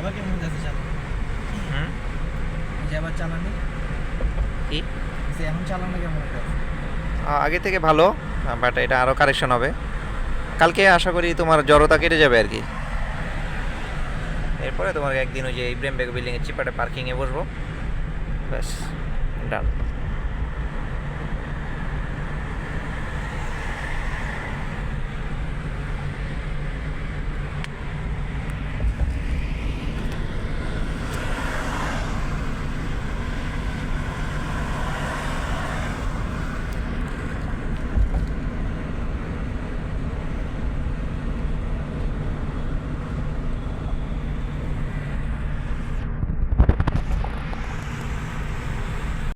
আবার কেমন চালানো হুম? যে আবার কি? এখন চালানো কেমন আগে থেকে ভালো বাট এটা আরও কারেকশন হবে। কালকে আশা করি তোমার জড়তা কেটে যাবে আর কি। এরপরে তোমার একদিন ওই যে ইব্রাহিম বেগ বিল্ডিংয়ের চিপাটে পার্কিংয়ে বসবো। ব্যাস ডান